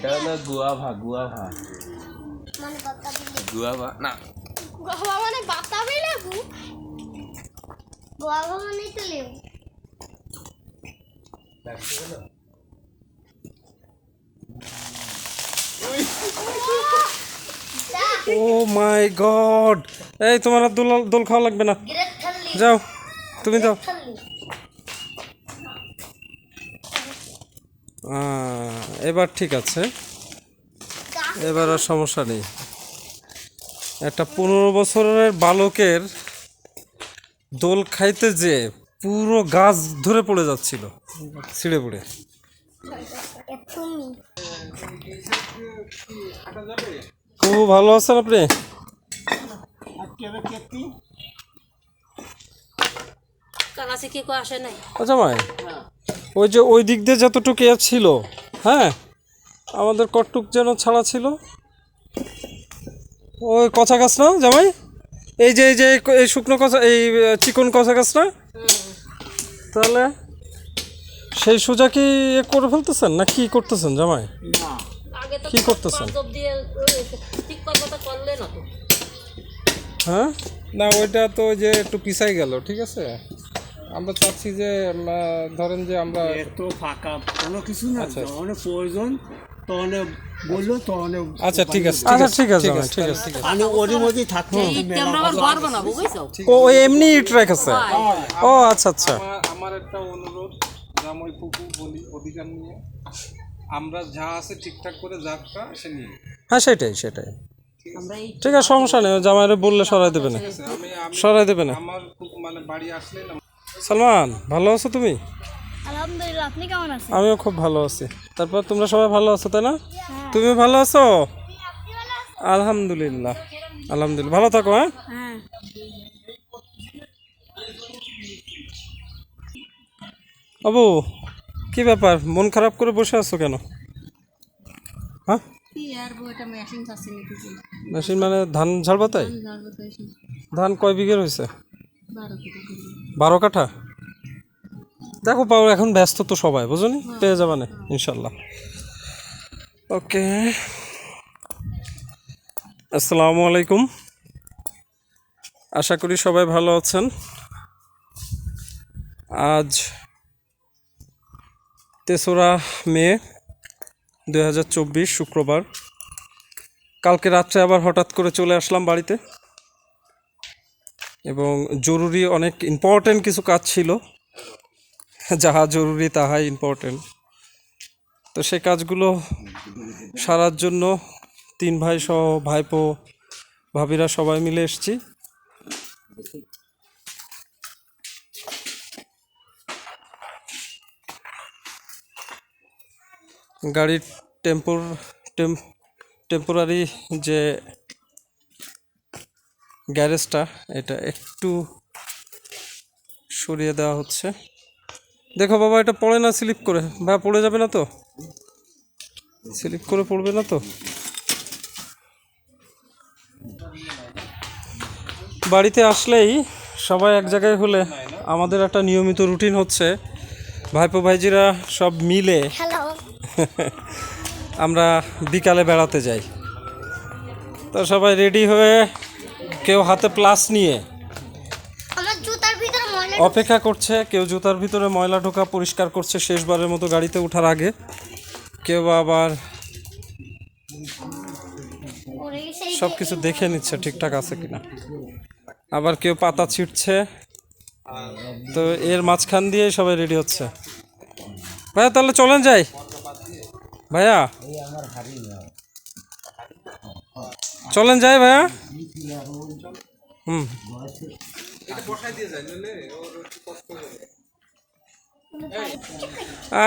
এটা হলো guava guava মানে গুয়াভা না। গোয়া মানে বাতাবি লেবু গোয়া মানে তো লেবু। Oh my god. এই তোমার দোল দোল খাওয়া লাগবে না। যাও তুমি যাও থাল্লি আহ, এবার ঠিক আছে। এবার আর সমস্যা নেই। একটা পনেরো বছরের বালকের দোল খাইতে যে পুরো গাছ ধরে পড়ে যাচ্ছিল ছিঁড়ে পড়ে। খুব ভালো আছেন আপনি? আচ্ছা মাই ওই যে ওই দিক দিয়ে যতটুকু ইয়ে ছিল হ্যাঁ? আমাদের কটটুক যেন ছাড়া ছিল। ওই কচা গাছ না জামাই? এই যে এই যে এই- শুকনো কচা এই চিকন কচা গাছ না? তাহলে সেই সোজা কি ইয়ে করে ফেলতেছেন না কি করতেছেন জামাই? কি করতেছেন? কথা হ্যাঁ? না ওইটা তো যে একটু পিছাই গেল ঠিক আছে? আমরা চাচ্ছি যে ধরেন যে আমরা এত ফাঁকা কোনো কিছু না আচ্ছা। যখন প্রয়োজন তখন বলল তখন আচ্ছা ঠিক আছে আচ্ছা ঠিক আছে ঠিক আছে ঠিক আছে আমি ওর মধ্যেই বানাবো বুঝছ? ও ওই এমনি ইট রেখেছে ও আচ্ছা আচ্ছা। আমার একটা অনুরোধ জামাই পুকু বলি অধিকার নিয়ে। আমরা যা আছে ঠিকঠাক করে যাত্রা সে নিয়ে। হ্যাঁ সেটাই সেটাই। ঠিক আছে? সমস্যা নেই জামাইরে বললে সরাই দেবে না। সরাই দেবে না। আমার খুব মানে বাড়ি আসলে না সালমান ভালো আছো তুমি? আলহামদুলিল্লাহ আপনি কেমন আছেন? আমিও খুব ভালো আছি। তারপর তোমরা সবাই ভালো আছো তাই না? তুমি ভালো আছো? আলহামদুলিল্লাহ। আলহামদুলিল্লাহ। ভালো থাকো হ্যাঁ? হ্যাঁ। আবু কি ব্যাপার? মন খারাপ করে বসে আছো কেন? হ্যাঁ? মেশিন মানে ধান ঝাড়বা তাই জানব তো এসে ধান কয় বিঘের হয়েছে বারো কাঠা? দেখো পাও এখন ব্যস্ত তো সবাই বুঝনি পেয়ে যাবা না ইনশাল্লাহ। ওকে। আসসালামু আলাইকুম। আশা করি সবাই ভালো আছেন। আজ তেসরা মে দু হাজার চব্বিশ শুক্রবার। কালকে রাত্রে আবার হঠাৎ করে চলে আসলাম বাড়িতে। এবং জরুরি অনেক ইম্পর্টেন্ট কিছু কাজ ছিল। যাহা জরুরি তাহাই ইম্পর্টেন্ট তো সে কাজগুলো সারার জন্য তিন ভাই সহ ভাইপো, ভাবিরা সবাই মিলে এসেছি। গাড়ির টেম্পোর টেম টেম্পোরারি যে গ্যারেজটা এটা একটু সরিয়ে দেওয়া হচ্ছে। দেখো বাবা এটা পড়ে না স্লিপ করে। ভাই পড়ে যাবে না তো? স্লিপ করে পড়বে না তো? বাড়িতে আসলেই সবাই এক জায়গায় হলে আমাদের একটা নিয়মিত রুটিন হচ্ছে। ভাইপো ভাইজিরা সব মিলে আমরা বিকালে বেড়াতে যাই। তো সবাই রেডি হয়ে কেউ হাতে প্লাস নিয়ে অপেক্ষা করছে কেউ জুতার ভিতরে ময়লা ঢোকা পরিষ্কার করছে শেষবারের মতো গাড়িতে ওঠার আগে। কেউ আবার সব কিছু দেখে নিচ্ছে ঠিকঠাক আছে কিনা। আবার কেউ পাতা ছিটছে তো এর মাঝখান দিয়ে সবাই রেডি হচ্ছে। ভাইয়া তাহলে চলেন যাই। ভাইয়া চলেন যাই ভাইয়া। হুম।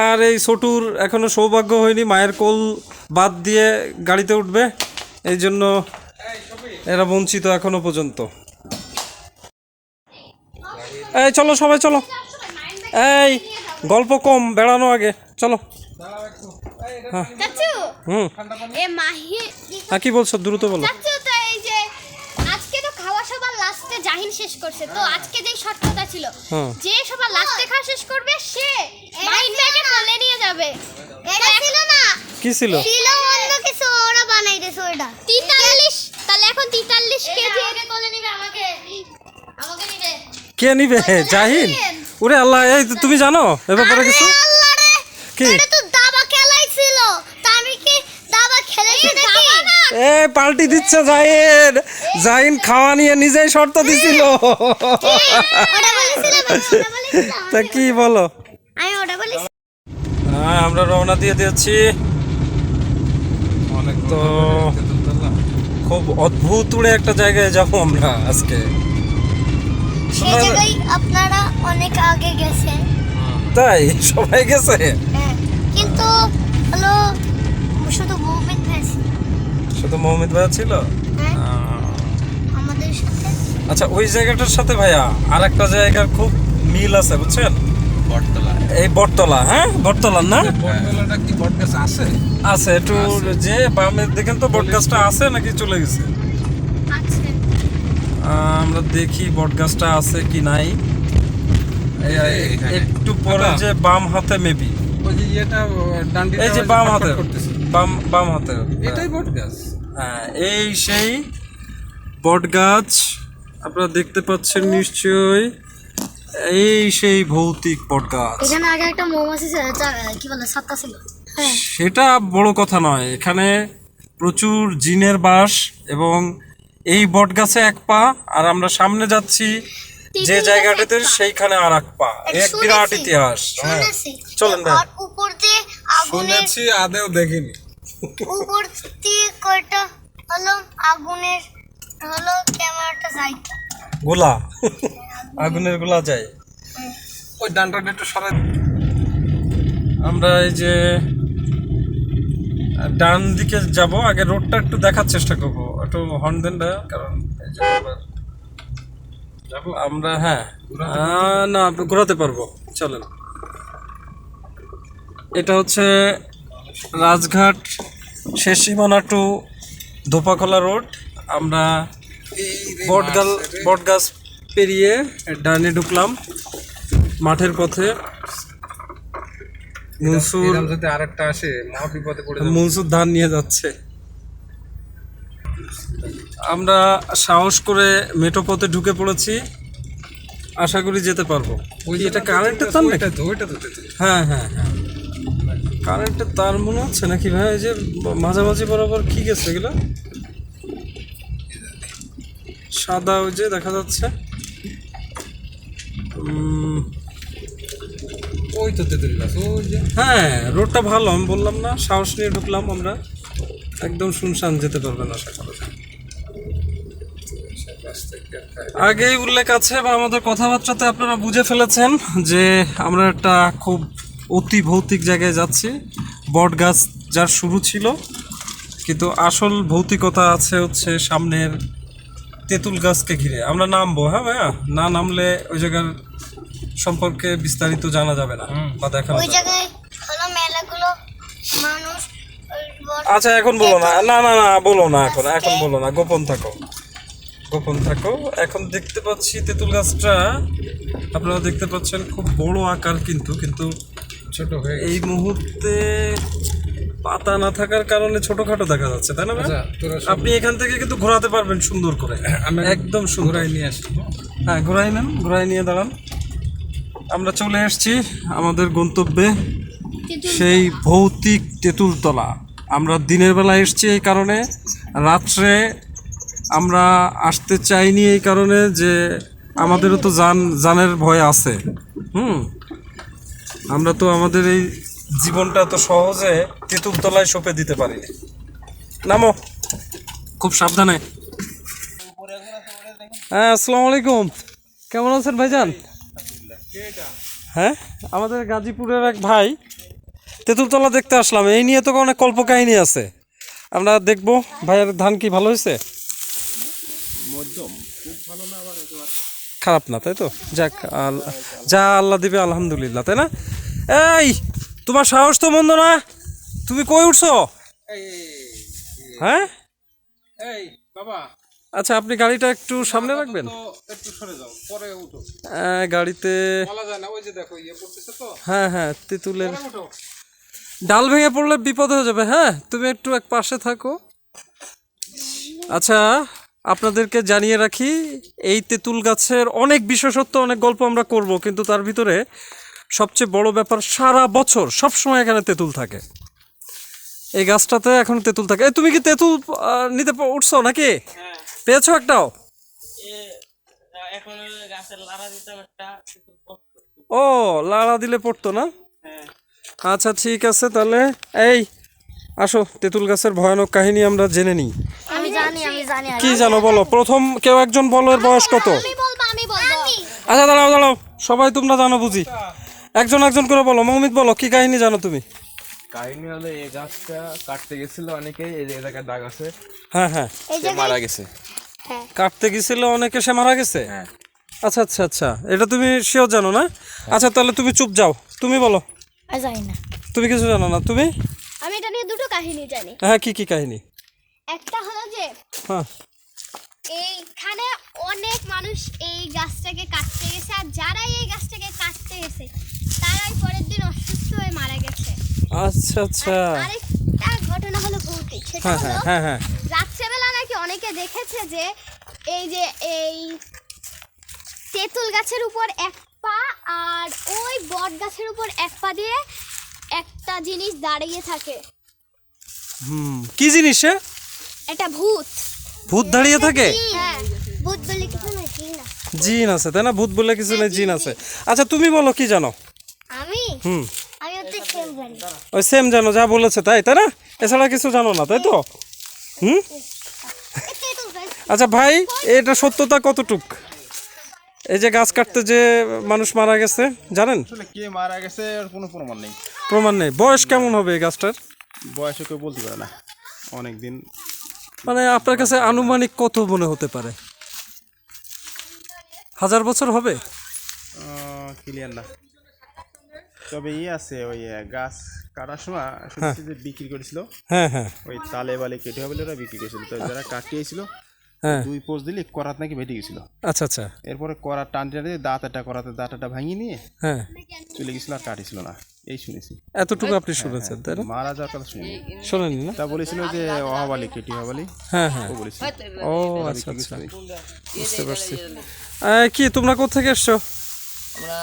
আর এই ছোটুর এখনও সৌভাগ্য হয়নি, মায়ের কোল বাদ দিয়ে গাড়িতে উঠবে, এই জন্য এরা বঞ্চিত এখনও পর্যন্ত। এই, চলো সবাই, চলো। এই, গল্প কম, বেড়ানো আগে, চলো। চাচু হুম। এ মাহি হ্যাঁ কি বলছো? দ্রুত বলো। চাচু তো এই যে আজকে তো খাওয়া সবার লাস্টে জাহিন শেষ করছে। তো আজকে যেই শর্তটা ছিল যে সবার লাস্টে খাওয়া শেষ করবে সে মাহিন কোলে নিয়ে যাবে। এটা ছিল না। কি ছিল? ছিল কয়টা তিতাল্লিশ। তাহলে এখন তিতাল্লিশ কেজি। কোলে নিবে আমাকে? আমাকে নিবে? কে নিবে? জাহিন? ওরে আল্লাহ এই তুমি জানো? এ ব্যাপারে কিছু? আল্লাহ রে কি? এটা তো দাবা খেলাই ছিল তা আমি কি দাবা খেলেছি নাকি এ পাল্টি দিচ্ছে জাহিন জাহিন খাওয়া নিয়ে নিজেই শর্ত দিছিল। আমি, ওটা বলেছিলাম তা কি বলো? হ্যাঁ আমরা রওনা দিয়ে দিয়েছি। অনেক তো খুব অদ্ভুত উড়ে একটা জায়গায় যাব আমরা আজকে। আপনারা অনেক আগে গেছেন। তাই? সবাই গেছে? হ্যাঁ, কিন্তু হলো শুধু মুভমেন্ট হয়েছে শুধু মোহাম্মদ ভাইয়া ছিল? হ্যাঁ। আমাদের সাথে। আচ্ছা ওই জায়গাটার সাথে ভাইয়া আর একটা জায়গার খুব মিল আছে বুঝছেন? বটতলা। এই বটতলা হ্যাঁ? বটতলা না? বটতলাটা কি বটগাছ আছে? আছে একটু যে বামে দেখেন তো বটগাছটা আছে নাকি চলে গেছে? আছে। আমরা দেখি বটগাছটা আছে কি নাই। একটু পরে আচ্ছা। যে বাম হাতে মেবি ওই যে ইয়েটা ডান্ডি এই যে বাম হাতে। বাম বাম হাতে এটাই বটগাছ হ্যাঁ এই সেই বট গাছ। আপনারা দেখতে পাচ্ছেন নিশ্চয়ই। এই সেই ভৌতিক বট গাছ। এখানে আগে একটা মৌমাছি কি বলে সাতটা ছিল। হ্যাঁ। সেটা বড় কথা নয়। এখানে প্রচুর জিনের বাস এবং এই বট গাছে এক পা আর আমরা সামনে যাচ্ছি যে গাছে জায়গাটাতে সেইখানে আর এক পা। এক বিরাট ইতিহাস। হ্যাঁ। চলেন ভাই। উপর দিয়ে শুনেছি আদেও দেখিনি। উপর দিয়ে কয়টা? হলো আগুনের, হলো ক্যামেরাটা যাইতো গোলা। আগুনের গোলা যায়। ওই ডানটাটা একটু সরাই আমরা এই যে ডান দিকে যাব, আগে রোডটা একটু দেখার চেষ্টা করব। একটু হর্ন দেন না কারণ যাব, আমরা হ্যাঁ না ঘোরাতে পারব। চলেন। এটা হচ্ছে রাজঘাট শেষ সীমানা টু ধোপাখোলা রোড আমরা বটগাল বটগাছ পেরিয়ে ডানে ঢুকলাম মাঠের পথে। মনসুর যদি আরেকটা আসে মহা বিপদে পড়ে মনসুর ধান নিয়ে যাচ্ছে। আমরা সাহস করে মেটো পথে ঢুকে পড়েছি। আশা করি যেতে পারব। এটা কারেন্টের তার। হ্যাঁ হ্যাঁ হ্যাঁ। কারেন্টের তার মনে হচ্ছে নাকি ভাই? যে মাঝামাঝি বরাবর কি গেছে এগুলো? সাদা ওই যে দেখা যাচ্ছে। ওই তো তেঁতুল গাছ ওই যে। হ্যাঁ রোডটা ভালো আমি বললাম না সাহস নিয়ে ঢুকলাম আমরা। একদম শুনশান যেতে পারবেন আশা করা যায়। আগেই উল্লেখ আছে বা আমাদের কথাবার্তাতে আপনারা বুঝে ফেলেছেন যে আমরা একটা খুব অতি ভৌতিক জায়গায় যাচ্ছি। বট গাছ যার শুরু ছিল কিন্তু আসল ভৌতিকতা আছে হচ্ছে সামনের তেঁতুল গাছকে ঘিরে। আমরা নামবো হ্যাঁ ভাইয়া? না নামলে ওই জায়গার সম্পর্কে বিস্তারিত জানা যাবে না বা দেখানো ওই যাবে জায়গায় হলো মেলাগুলো মানুষ আচ্ছা এখন বলো না। না না না বলো না এখন এখন বলো না। গোপন থাকো। গোপন থাকো। এখন দেখতে পাচ্ছি তেঁতুল গাছটা। আপনারা দেখতে পাচ্ছেন খুব বড় আকার কিন্তু কিন্তু ছোট হয়ে এই মুহূর্তে পাতা না থাকার কারণে ছোটখাটো দেখা যাচ্ছে তাই না? আচ্ছা, আপনি এখান থেকে কিন্তু ঘোরাতে পারবেন সুন্দর করে। আমি একদম ঘোরাই নিয়ে আসি। হ্যাঁ ঘোরাই নেন ঘোরাই নিয়ে দাঁড়ান। আমরা চলে এসেছি আমাদের গন্তব্যে সেই ভৌতিক তেঁতুলতলা। আমরা দিনের বেলা এসেছি এই কারণে রাত্রে আমরা আসতে চাইনি এই কারণে যে আমাদেরও তো যান যানের ভয় আছে। হুম? আমরা তো আমাদের এই জীবনটা তো সহজে তেঁতুলতলায় সঁপে দিতে পারি নামো। খুব সাবধানে। হ্যাঁ আসসালামু আলাইকুম। কেমন আছেন ভাইজান? হ্যাঁ আমাদের গাজীপুরের এক ভাই তেঁতুলতলা দেখতে আসলাম। এই নিয়ে তো অনেক কল্প কাহিনী আছে। আমরা দেখব ভাইয়ের ধান কি ভালো হয়েছে? খারাপ না, তাই তো? যাক যা আল্লাহ দিবে, আলহামদুলিল্লাহ, তাই না? এই তোমার সাহস তো মন্দ না। তুমি কই উঠছো? হ্যাঁ? এই বাবা আচ্ছা আপনি গাড়িটা একটু সামনে রাখবেন? আহ, গাড়িতে হ্যাঁ হ্যাঁ তেঁতুলের ডাল ভেঙে পড়লে বিপদ হয়ে যাবে হ্যাঁ? তুমি একটু এক পাশে থাকো। আচ্ছা আপনাদেরকে জানিয়ে রাখি এই তেঁতুল গাছের অনেক বিশেষত্ব অনেক গল্প আমরা করব কিন্তু তার ভিতরে সবচেয়ে বড় ব্যাপার সারা বছর সব সময় এখানে তেঁতুল থাকে। এই গাছটাতে এখন তেঁতুল থাকে। এই তুমি কি তেঁতুল নিতে উঠছো নাকি? পেয়েছ একটাও? এখন গাছের লাড়া দিতাম একটা ও লাড়া দিলে পড়তো না? আচ্ছা ঠিক আছে তাহলে এই আসো তেঁতুল গাছের ভয়ানক কাহিনী আমরা জেনে নিই। জানি কি জানো বলো প্রথম কেউ একজন বলো এর বয়স কত? আমি বলব আমি বলব। আচ্ছা দাঁড়াও দাঁড়াও সবাই তোমরা জানো বুঝি। একজন একজন করে বলো মৌমিত বলো কি কাহিনী জানো তুমি? কাহিনী হলো এই গাছটা কাটতে গেছিল অনেকেই এই যে এলাকার দাগ আছে। হ্যাঁ হ্যাঁ। সে মারা গেছে। হ্যাঁ। কাটতে গেছিল অনেকে সে মারা গেছে? হ্যাঁ। আচ্ছা আচ্ছা আচ্ছা। এটা তুমি সেও জানো না? আচ্ছা তাহলে তুমি চুপ যাও। তুমি বলো। জানি না। তুমি কিছু জানো না তুমি? আমি এটা নিয়ে দুটো কাহিনী জানি। হ্যাঁ কি কি কাহিনী? একটা হলো যে হ্যাঁ। এইখানে অনেক মানুষ এই গাছটাকে কাটতে গেছে আর যারাই এই গাছটাকে কাটতে গেছে তারাই পরের দিন অসুস্থ হয়ে মারা গেছে। আচ্ছা আচ্ছা। আরেকটা ঘটনা হলো ভৌতিক সেটা হ্যাঁ হলো হ্যাঁ হ্যাঁ রাত্রেবেলা নাকি অনেকে দেখেছে যে এই যে এই তেঁতুল গাছের উপর এক পা আর ওই বট গাছের উপর এক পা দিয়ে একটা জিনিস দাঁড়িয়ে থাকে। হুম কি জিনিস? এটা ভূত। ভূত দাঁড়িয়ে থাকে? হ্যাঁ ভূত বলে কিছু না কি না জিন আছে তাই না? ভূত বলে কিছু নেই জিন আছে। আচ্ছা তুমি বলো কি জানো? আমি? হুম। ওই সেম জানো যা বলেছে তাই তাই না? এছাড়া কিছু জানো না তাই তো? হুম? আচ্ছা ভাই এটা সত্যতা কতটুক? এই যে গাছ কাটতে যে মানুষ মারা গেছে জানেন? কে মারা গেছে কোনো প্রমাণ নেই। প্রমাণ নেই। বয়স কেমন হবে এই গাছটার? বয়সে কেউ বলতে পারে না। অনেক দিন মানে আপনার কাছে আনুমানিক কত মনে হতে পারে? হাজার বছর হবে? ক্লিয়ার না। তবে ইয়ে আছে ওই গাছ কাটার সময় শুনছি যে বিক্রি করেছিল হ্যাঁ হ্যাঁ। ওই তালে বালে কেটে হবে ওরা বিক্রি করেছিল। তো যারা কাটিয়েছিল হ্যাঁ। দুই পোষ দিলে করাত নাকি বেটে গেছিল। আচ্ছা আচ্ছা। এরপরে করার টান টেনে দিয়ে দাঁতাটা করাতে দাঁতাটা ভাঙিয়ে নিয়ে হ্যাঁ। চলে গেছিল আর কাটিছিল না। এই শুনেছি। এতটুকু আপনি শুনেছেন তাই না? মারা যাওয়ার কথা শুনি শোনেনি না? তা বলেছিল যে অহাবালি কেটি হবালি হ্যাঁ হ্যাঁ। ও বলেছিল। ও আচ্ছা আচ্ছা। বুঝতে পারছি। কি তোমরা কোথেকে এসছো? আমরা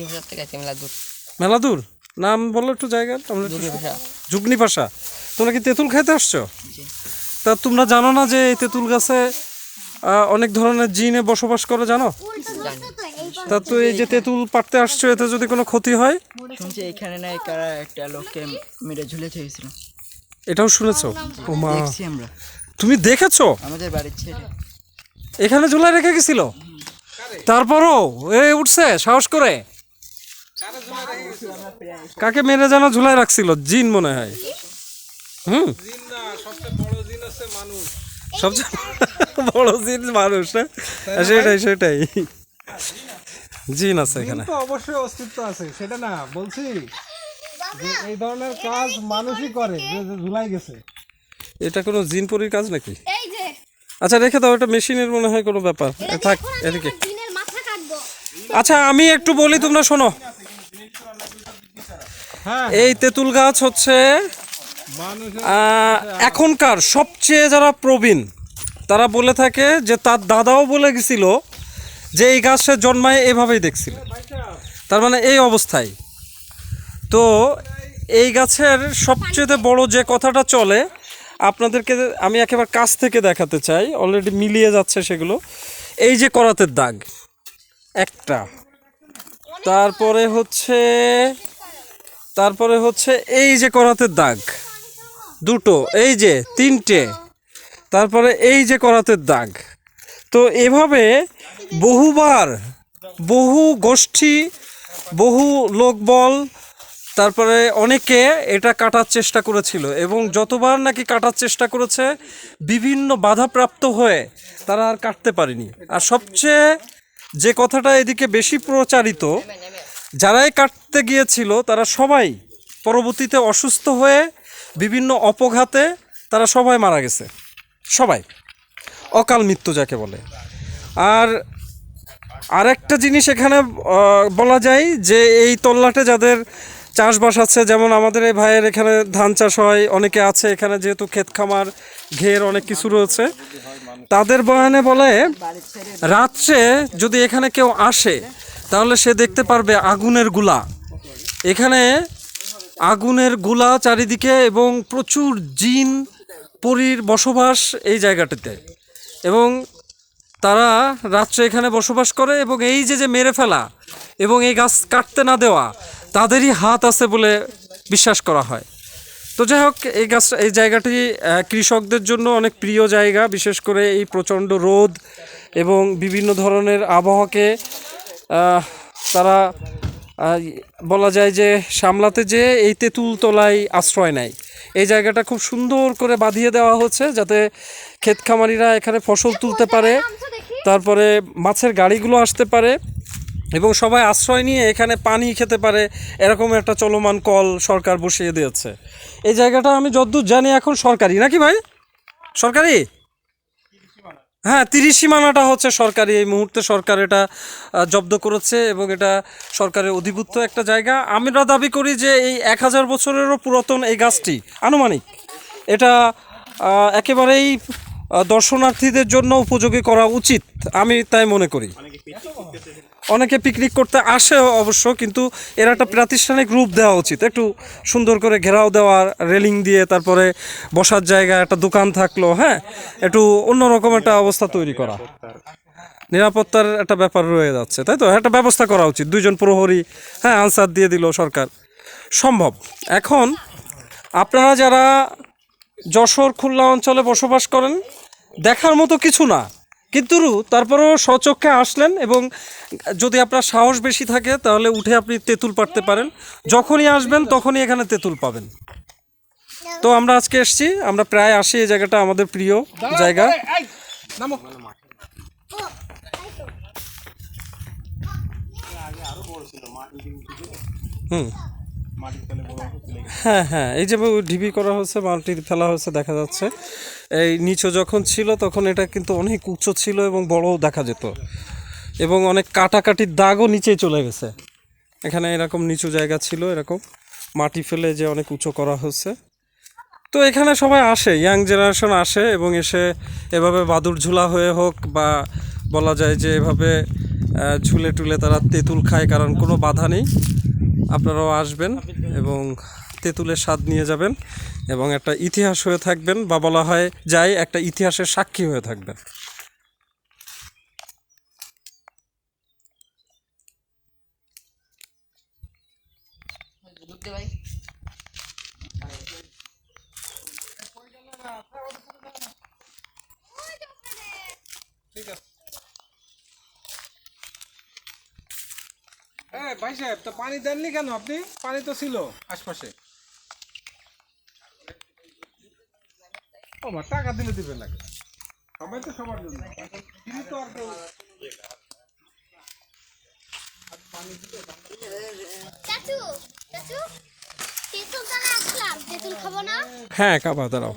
ভাষার থেকে আছি মেলা দূর মেলা দূর নাম বলো একটু জায়গার আমরা একটু দুটি ভাষা যুগনি ভাষা তোমরা কি তেঁতুল খাইতে আসছো? তা তোমরা জানো না যে এই তেঁতুল গাছে অনেক ধরনের জিনে বসবাস করে জানো। তা তো এই যে তেঁতুল পাড়তে আসছো এতে যদি কোনো ক্ষতি হয় শুনছি এখানে নাই কারা একটা লোককে মেরে ঝুলে এটাও শুনেছো? ও মা দেখছি আমরা। তুমি দেখেছ? আমাদের বাড়ির ছেলে। এখানে ঝুলাই রেখে গেছিল? তারপরও এ উঠছে সাহস করে। কাকে মেরে যেন ঝুলাই রাখছিল? জিন মনে হয়। হুম? সবচেয়ে বড় জিন মানুষ। সবচেয়ে বড় জিন মানুষ না সেটাই সেটাই। জিন আছে এখানে। তো অবশ্যই অস্তিত্ব আছে সেটা না বলছি যে এই ধরনের কাজ মানুষই করে যে যে ঝুলাই গেছে। এটা কোনো জিন পরির কাজ নাকি? এই যে। আচ্ছা রেখে দাও এটা মেশিনের মনে হয় কোনো ব্যাপার। এ, থাক এদিকে। দিনের মাথা কাটবো। আচ্ছা আমি একটু বলি তোমরা শোনো। হ্যাঁ। এই তেঁতুল গাছ হচ্ছে আহ, এখনকার সবচেয়ে যারা প্রবীণ তারা বলে থাকে যে তার দাদাও বলে গেছিল যে এই গাছ সে জন্মায় এভাবেই দেখছিল। তার মানে এই অবস্থায়। তো এই গাছের সবচেয়ে বড় যে কথাটা চলে, আপনাদেরকে আমি একেবারে কাছ থেকে দেখাতে চাই অলরেডি মিলিয়ে যাচ্ছে সেগুলো। এই যে করাতের দাগ, একটা। তারপরে হচ্ছে তারপরে হচ্ছে এই যে করাতের দাগ, দুটো। এই যে, তিনটে। তারপরে এই যে করাতের দাগ। তো এভাবে বহুবার, বহু গোষ্ঠী, বহু লোকবল, তারপরে অনেকে এটা কাটার চেষ্টা করেছিল এবং যতবার নাকি কাটার চেষ্টা করেছে, বিভিন্ন বাধাপ্রাপ্ত হয়ে তারা আর কাটতে পারেনি। আর সবচেয়ে যে কথাটা এদিকে বেশি প্রচারিত, যারাই কাটতে গিয়েছিল তারা সবাই পরবর্তীতে অসুস্থ হয়ে বিভিন্ন অপঘাতে তারা সবাই মারা গেছে। সবাই। অকাল মৃত্যু যাকে বলে। আর আরেকটা জিনিস এখানে বলা যায় যে এই তল্লাটে যাদের চাষবাস আছে, যেমন আমাদের এই ভাইয়ের এখানে ধান চাষ হয়, অনেকে আছে এখানে যেহেতু ক্ষেত খামার, ঘের অনেক কিছু রয়েছে। তাদের বয়ানে বলে, রাত্রে যদি এখানে কেউ আসে, তাহলে সে দেখতে পারবে আগুনেরগুলা। এখানে আগুনেরগুলা চারিদিকে এবং প্রচুর জিন পরীর বসবাস এই জায়গাটিতে। এবং তারা রাত্রে এখানে বসবাস করে এবং এই যে যে মেরে ফেলা এবং এই গাছ কাটতে না দেওয়া, তাদেরই হাত আছে বলে বিশ্বাস করা হয়। তো যাই হোক, এই গাছ, এই জায়গাটি কৃষকদের জন্য অনেক প্রিয় জায়গা, বিশেষ করে এই প্রচণ্ড রোদ এবং বিভিন্ন ধরনের আবহাওয়াকে তারা বলা যায় যে সামলাতে যে এই তেঁতুল তলায় আশ্রয় নেয়। এই জায়গাটা খুব সুন্দর করে বাঁধিয়ে দেওয়া হচ্ছে যাতে ক্ষেত খামারিরা এখানে ফসল তুলতে পারে। তারপরে মাছের গাড়িগুলো আসতে পারে এবং সবাই আশ্রয় নিয়ে এখানে পানি খেতে পারে। এরকম একটা চলমান কল সরকার বসিয়ে দিয়েছে। এই জায়গাটা আমি যতদূর জানি এখন সরকারি নাকি ভাই? সরকারি? হ্যাঁ তিরিশ সীমানাটা হচ্ছে সরকারি। এই মুহূর্তে সরকার এটা জব্দ করেছে এবং এটা সরকারের অধিভুক্ত একটা জায়গা। আমরা দাবি করি যে এই এক হাজার বছরেরও পুরাতন এই গাছটি আনুমানিক এটা একেবারেই দর্শনার্থীদের জন্য উপযোগী করা উচিত, আমি তাই মনে করি। অনেকে পিকনিক করতে আসে অবশ্য, কিন্তু এর একটা প্রাতিষ্ঠানিক রূপ দেওয়া উচিত। একটু সুন্দর করে ঘেরাও দেওয়া রেলিং দিয়ে তারপরে বসার জায়গা একটা দোকান থাকল হ্যাঁ? একটু অন্যরকম একটা অবস্থা তৈরি করা। নিরাপত্তার একটা ব্যাপার রয়ে যাচ্ছে, তাই তো? একটা ব্যবস্থা করা উচিত। দুইজন প্রহরী হ্যাঁ আনসার দিয়ে দিল সরকার। সম্ভব। এখন আপনারা যারা যশোর খুলনা অঞ্চলে বসবাস করেন। দেখার মতো কিছু না। কিন্তু তারপরেও স্বচক্ষে আসলেন এবং যদি আপনার সাহস বেশি থাকে, তাহলে উঠে আপনি তেঁতুল পাড়তে পারেন। যখনই আসবেন, তখনই এখানে তেঁতুল পাবেন। তো আমরা আজকে এসেছি। আমরা প্রায় আসি, এই জায়গাটা আমাদের প্রিয় জায়গা। হুম। হ্যাঁ হ্যাঁ এই যে ঢিবি করা হচ্ছে মাটি ফেলা হচ্ছে, দেখা যাচ্ছে। এই নিচু যখন ছিল, তখন এটা কিন্তু অনেক উঁচু ছিল এবং বড়ও দেখা যেত। এবং অনেক কাটাকাটির দাগও নিচেই চলে গেছে। এখানে এরকম নিচু জায়গা ছিল, এরকম মাটি ফেলে যে অনেক উঁচু করা হচ্ছে। তো এখানে সবাই আসে, ইয়াং জেনারেশন আসে এবং এসে এভাবে বাদুর ঝুলা হয়ে হোক বা বলা যায় যে এভাবে ঝুলে টুলে তারা তেঁতুল খায়, কারণ কোনো বাধা নেই। আপনারাও আসবেন এবং তেঁতুলের স্বাদ নিয়ে যাবেন এবং একটা ইতিহাস হয়ে থাকবেন বা বলা হয় যাই একটা ইতিহাসের সাক্ষী হয়ে থাকবেন। ভাই সাহেব তো পানি দেননি কেন আপনি? পানি তো ছিল আশপাশে। ও মা টাকা দিলে দিবেন নাকি? সবাই তো সবার জন্য। তো আর কেউ না? হ্যাঁ কাবা দাঁড়াও।